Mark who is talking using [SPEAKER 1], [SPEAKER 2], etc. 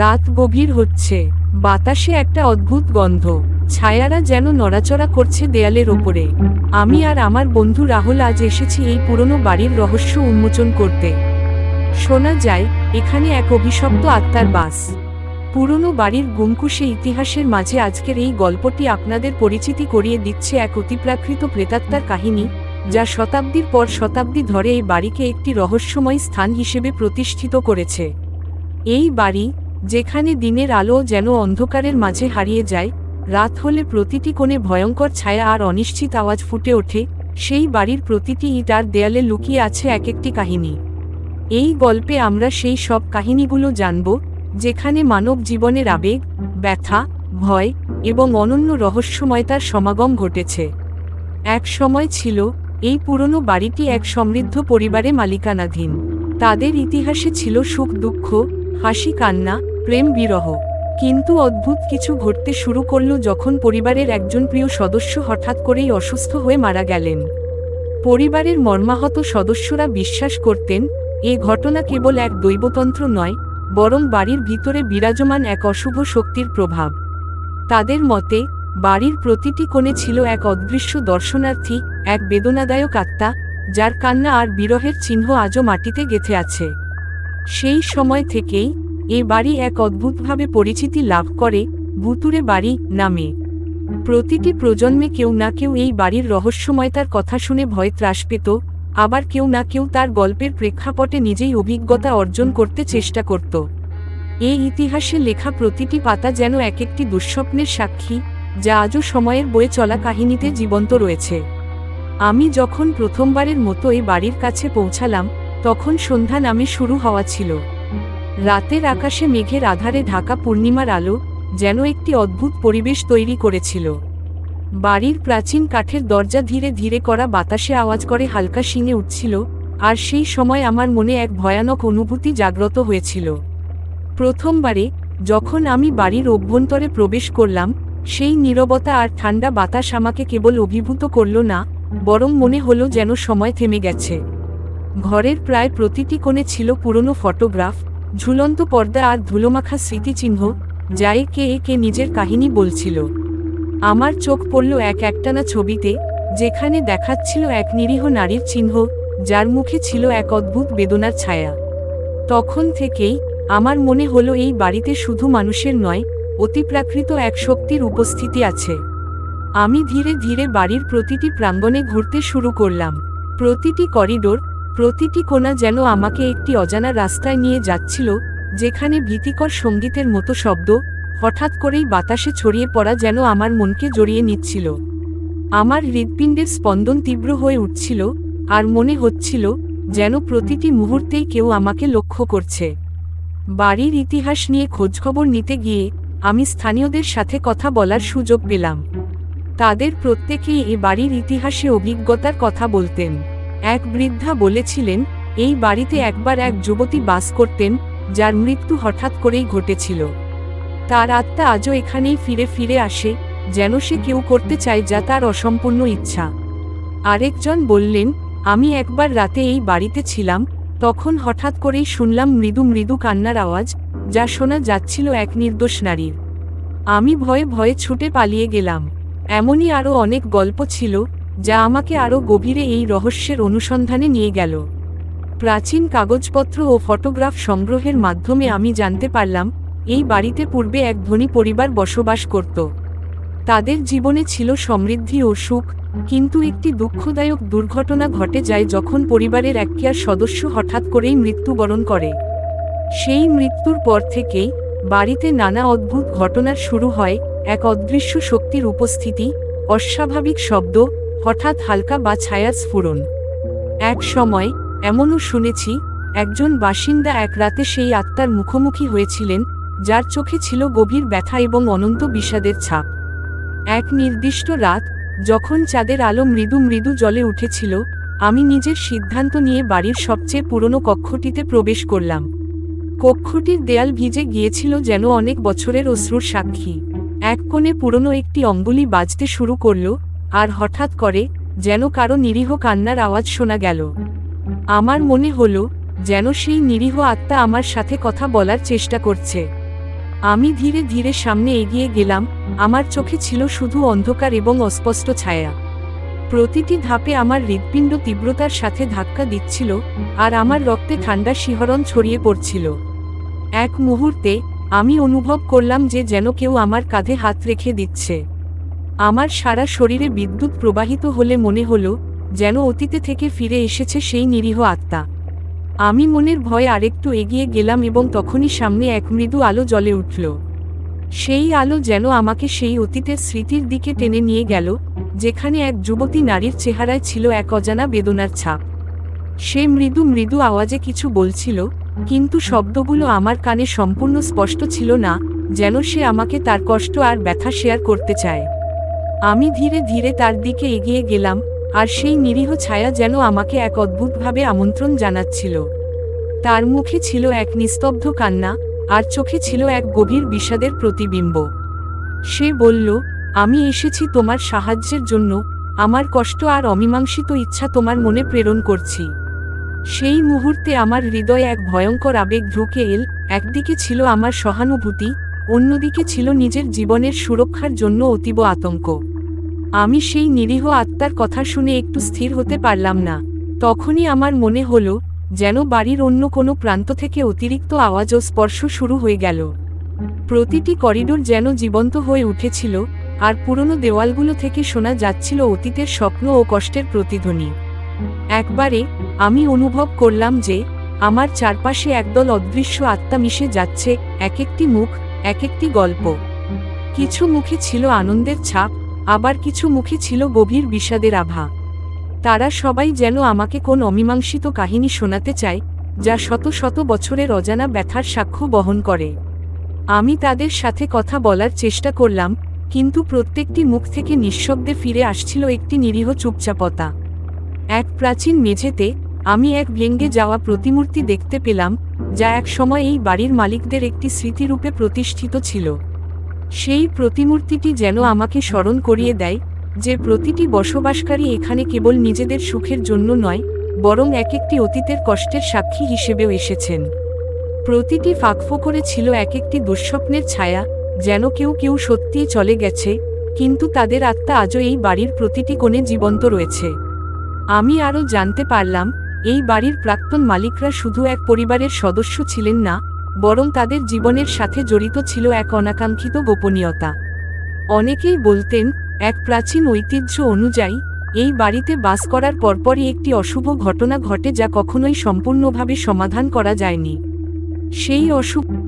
[SPEAKER 1] রাত গভীর হচ্ছে। বাতাসে একটা অদ্ভুত গন্ধ। ছায়ারা যেন নড়াচড়া করছে দেয়ালের ওপরে। আমি আর আমার বন্ধু রাহুল আজ এসেছি এই পুরনো বাড়ির রহস্য উন্মোচন করতে। শোনা যায়, এখানে এক অভিশপ্ত আত্মার বাস। পুরনো বাড়ির গুমকুশে ইতিহাসের মাঝে আজকের এই গল্পটি আপনাদের পরিচিতি করিয়ে দিচ্ছে এক অতিপ্রাকৃত প্রেতাত্মার কাহিনী, যা শতাব্দীর পর শতাব্দী ধরে এই বাড়িকে একটি রহস্যময় স্থান হিসেবে প্রতিষ্ঠিত করেছে। এই বাড়ি যেখানে দিনের আলো যেন অন্ধকারের মাঝে হারিয়ে যায়, রাত হলে প্রতিটি কোণে ভয়ঙ্কর ছায়া আর অনিশ্চিত আওয়াজ ফুটে ওঠে, সেই বাড়ির প্রতিটি ইট আর দেয়ালে লুকিয়ে আছে এক একটি কাহিনী। এই গল্পে আমরা সেই সব কাহিনীগুলো জানব, যেখানে মানব জীবনের আবেগ, ব্যথা, ভয় এবং অনন্য রহস্যময়তার সমাগম ঘটেছে। এক সময় ছিল, এই পুরনো বাড়িটি এক সমৃদ্ধ পরিবারে মালিকানাধীন। তাদের ইতিহাসে ছিল সুখ দুঃখ হাসি, কান্না, প্রেম, বিরহ। কিন্তু অদ্ভুত কিছু ঘটতে শুরু করল যখন পরিবারের একজন প্রিয় সদস্য হঠাৎ করেই অসুস্থ হয়ে মারা গেলেন। পরিবারের মর্মাহত সদস্যরা বিশ্বাস করতেন, এ ঘটনা কেবল এক দৈবতন্ত্র নয়, বরং বাড়ির ভিতরে বিরাজমান এক অশুভ শক্তির প্রভাব। তাদের মতে, বাড়ির প্রতিটি কোণে ছিল এক অদৃশ্য দর্শনার্থী, এক বেদনাদায়ক আত্মা, যার কান্না আর বিরহের চিহ্ন আজও মাটিতে গেথে আছে। সেই সময় থেকেই এ বাড়ি এক অদ্ভুতভাবে পরিচিতি লাভ করে ভুতুরে বাড়ি নামে। প্রতিটি প্রজন্মে কেউ না কেউ এই বাড়ির রহস্যময়তার কথা শুনে ভয় ত্রাস পেত, আবার কেউ না কেউ তার গল্পের প্রেক্ষাপটে নিজেই অভিজ্ঞতা অর্জন করতে চেষ্টা করত। এই ইতিহাসে লেখা প্রতিটি পাতা যেন এক একটি দুঃস্বপ্নের সাক্ষী, যা আজও সময়ের বয়ে চলা কাহিনীতে জীবন্ত রয়েছে। আমি যখন প্রথমবারের মতো এই বাড়ির কাছে পৌঁছালাম তখন সন্ধ্যা নামে শুরু হওয়া ছিল। রাতের আকাশে মেঘের আধারে ঢাকা পূর্ণিমার আলো যেন একটি অদ্ভুত পরিবেশ তৈরি করেছিল। বাড়ির প্রাচীন কাঠের দরজা ধীরে ধীরে করা বাতাসে আওয়াজ করে হালকা শিঙে উঠছিল, আর সেই সময় আমার মনে এক ভয়ানক অনুভূতি জাগ্রত হয়েছিল। প্রথমবারে যখন আমি বাড়ির অভ্যন্তরে প্রবেশ করলাম, সেই নীরবতা আর ঠান্ডা বাতাস আমাকে কেবল অভিভূত করল না, বরং মনে হলো যেন সময় থেমে গেছে। ঘরের প্রায় প্রতিটি কোণে ছিল পুরনো ফটোগ্রাফ, ঝুলন্ত পর্দা আর ধুলোমাখা স্মৃতিচিহ্ন, যা একে একে নিজের কাহিনী বলছিল। আমার চোখ পড়ল এক একটানা ছবিতে, যেখানে দেখাচ্ছিল এক নিরীহ নারীর চিহ্ন, যার মুখে ছিল এক অদ্ভুত বেদনার ছায়া। তখন থেকেই, আমার মনে হলো এই বাড়িতে শুধু মানুষের নয়, অতিপ্রাকৃত এক শক্তির উপস্থিতি আছে। আমি ধীরে ধীরে বাড়ির প্রতিটি প্রাঙ্গণে ঘুরতে শুরু করলাম। প্রতিটি করিডোর প্রতিটি কোণা যেন আমাকে একটি অজানা রাস্তায় নিয়ে যাচ্ছিল, যেখানে ভীতিকর সঙ্গীতের মতো শব্দ, হঠাৎ করেই বাতাসে ছড়িয়ে পড়া যেন আমার মনকে জড়িয়ে নিচ্ছিল। আমার হৃৎপিণ্ডের স্পন্দন তীব্র হয়ে উঠছিল, আর মনে হচ্ছিল যেন প্রতিটি মুহূর্তেই কেউ আমাকে লক্ষ্য করছে। বাড়ির ইতিহাস নিয়ে খোঁজখবর নিতে গিয়ে আমি স্থানীয়দের সাথে কথা বলার সুযোগ পেলাম। তাদের প্রত্যেকেই এ বাড়ির ইতিহাসে অভিজ্ঞতার কথা বলতেন। এক বৃদ্ধা বলেছিলেন, এই বাড়িতে একবার এক যুবতী বাস করতেন, যার মৃত্যু হঠাৎ করেই ঘটেছিল। তার আত্মা আজও এখানেই ফিরে ফিরে আসে, যেন সে কেউ করতে চায় যা তার অসম্পূর্ণ ইচ্ছা। আরেকজন বললেন, আমি একবার রাতে এই বাড়িতে ছিলাম, তখন হঠাৎ করেই শুনলাম মৃদু মৃদু কান্নার আওয়াজ, যা শোনা যাচ্ছিল এক নির্দোষ নারীর। আমি ভয়ে ভয়ে ছুটে পালিয়ে গেলাম। এমনই আরও অনেক গল্প ছিল যা আমাকে আরও গভীরে এই রহস্যের অনুসন্ধানে নিয়ে গেল। প্রাচীন কাগজপত্র ও ফটোগ্রাফ সংগ্রহের মাধ্যমে আমি জানতে পারলাম, এই বাড়িতে পূর্বে এক ধনী পরিবার বসবাস করত। তাদের জীবনে ছিল সমৃদ্ধি ও সুখ, কিন্তু একটি দুঃখদায়ক দুর্ঘটনা ঘটে যায় যখন পরিবারের একটিয়ার সদস্য হঠাৎ করেই মৃত্যুবরণ করে। সেই মৃত্যুর পর থেকেই বাড়িতে নানা অদ্ভুত ঘটনার শুরু হয়, এক অদৃশ্য শক্তির উপস্থিতি, অস্বাভাবিক শব্দ হঠাৎ হালকা বা ছায়ার স্ফুরণ। এক সময়, এমনও শুনেছি, একজন বাসিন্দা এক রাতে সেই আত্মার মুখোমুখি হয়েছিলেন, যার চোখে ছিল গভীর ব্যথা এবং অনন্ত বিষাদের ছাপ। এক নির্দিষ্ট রাত, যখন চাঁদের আলো মৃদু মৃদু জলে উঠেছিল, আমি নিজের সিদ্ধান্ত নিয়ে বাড়ির সবচেয়ে পুরনো কক্ষটিতে প্রবেশ করলাম। কক্ষটির দেয়াল ভিজে গিয়েছিল যেন অনেক বছরের অশ্রুর সাক্ষী। এক কোণে পুরনো একটি অঙ্গুলি বাজতে শুরু করল আর হঠাৎ করে, যেন কারও নিরীহ কান্নার আওয়াজ শোনা গেল। আমার মনে হলো, যেন সেই নিরীহ আত্মা আমার সাথে কথা বলার চেষ্টা করছে। আমি ধীরে ধীরে সামনে এগিয়ে গেলাম, আমার চোখে ছিল শুধু অন্ধকার এবং অস্পষ্ট ছায়া। প্রতিটি ধাপে আমার হৃৎপিণ্ড তীব্রতার সাথে ধাক্কা দিচ্ছিল, আর আমার রক্তে ঠান্ডা শিহরণ ছড়িয়ে পড়ছিল। এক মুহূর্তে, আমি অনুভব করলাম যে যেন কেউ আমার কাঁধে হাত রেখে দিচ্ছে। আমার সারা শরীরে বিদ্যুৎ প্রবাহিত হলে মনে হলো, যেন অতীতে থেকে ফিরে এসেছে সেই নিরীহ আত্মা। আমি মনের ভয়ে আরেকটু এগিয়ে গেলাম এবং তখনই সামনে এক মৃদু আলো জ্বলে উঠল। সেই আলো যেন আমাকে সেই অতীতের স্মৃতির দিকে টেনে নিয়ে গেল, যেখানে এক যুবতী নারীর চেহারায় ছিল এক অজানা বেদনার ছাপ। সে মৃদু মৃদু আওয়াজে কিছু বলছিল, কিন্তু শব্দগুলো আমার কানে সম্পূর্ণ স্পষ্ট ছিল না, যেন সে আমাকে তার কষ্ট আর ব্যথা শেয়ার করতে চায়। আমি ধীরে ধীরে তার দিকে এগিয়ে গেলাম, আর সেই নিরীহ ছায়া যেন আমাকে এক অদ্ভুতভাবে আমন্ত্রণ জানাচ্ছিল। তার মুখে ছিল এক নিস্তব্ধ কান্না, আর চোখে ছিল এক গভীর বিষাদের প্রতিবিম্ব। সে বলল, আমি এসেছি তোমার সাহায্যের জন্য, আমার কষ্ট আর অমীমাংসিত ইচ্ছা তোমার মনে প্রেরণ করছি। সেই মুহূর্তে আমার হৃদয়ে এক ভয়ঙ্কর আবেগ ঢুকে এল, একদিকে ছিল আমার সহানুভূতি অন্যদিকে ছিল নিজের জীবনের সুরক্ষার জন্য অতীব আতঙ্ক। আমি সেই নিরীহ আত্মার কথা শুনে একটু স্থির হতে পারলাম না। তখনই আমার মনে হলো, যেন বাড়ির অন্য কোনো প্রান্ত থেকে অতিরিক্ত আওয়াজ ও স্পর্শ শুরু হয়ে গেল। প্রতিটি করিডোর যেন জীবন্ত হয়ে উঠেছিল, আর পুরনো দেওয়ালগুলো থেকে শোনা যাচ্ছিল অতীতের স্বপ্ন ও কষ্টের প্রতিধ্বনি। একবারে আমি অনুভব করলাম যে, আমার চারপাশে একদল অদৃশ্য আত্মা মিশে যাচ্ছে, এক একটি মুখ এক একটি গল্প। কিছু মুখে ছিল আনন্দের ছাপ, আবার কিছু মুখে ছিল গভীর বিষাদের আভা। তারা সবাই যেন আমাকে কোন অমীমাংসিত কাহিনী শোনাতে চায়, যা শত শত বছরের অজানা ব্যথার সাক্ষ্য বহন করে। আমি তাদের সাথে কথা বলার চেষ্টা করলাম, কিন্তু প্রত্যেকটি মুখ থেকে নিঃশব্দে ফিরে আসছিল একটি নিরীহ চুপচাপতা। এক প্রাচীন মেঝেতে আমি এক ভেঙ্গে যাওয়া প্রতিমূর্তি দেখতে পেলাম, যা এক সময় এই বাড়ির মালিকদের একটি স্মৃতিরূপে প্রতিষ্ঠিত ছিল। সেই প্রতিমূর্তিটি যেন আমাকে স্মরণ করিয়ে দেয়, যে প্রতিটি বসবাসকারী এখানে কেবল নিজেদের সুখের জন্য নয়, বরং এক একটি অতীতের কষ্টের সাক্ষী হিসেবেও এসেছেন। প্রতিটি ফাঁকফো করে ছিল এক একটি দুঃস্বপ্নের ছায়া, যেন কেউ কেউ সত্যিই চলে গেছে, কিন্তু তাদের আত্মা আজও এই বাড়ির প্রতিটি কোণে জীবন্ত রয়েছে। আমি আরও জানতে পারলাম এই বাড়ির প্রাক্তন মালিকরা শুধু এক পরিবারের সদস্য ছিলেন না, বরং তাদের জীবনের সাথে জড়িত ছিল এক অনাকাঙ্ক্ষিত গোপনীয়তা। অনেকেই বলতেন, এক প্রাচীন ঐতিহ্য অনুযায়ী, এই বাড়িতে বাস করার পরপরই একটি অশুভ ঘটনা ঘটে যা কখনোই সম্পূর্ণভাবে সমাধান করা যায়নি। সেই অশুভ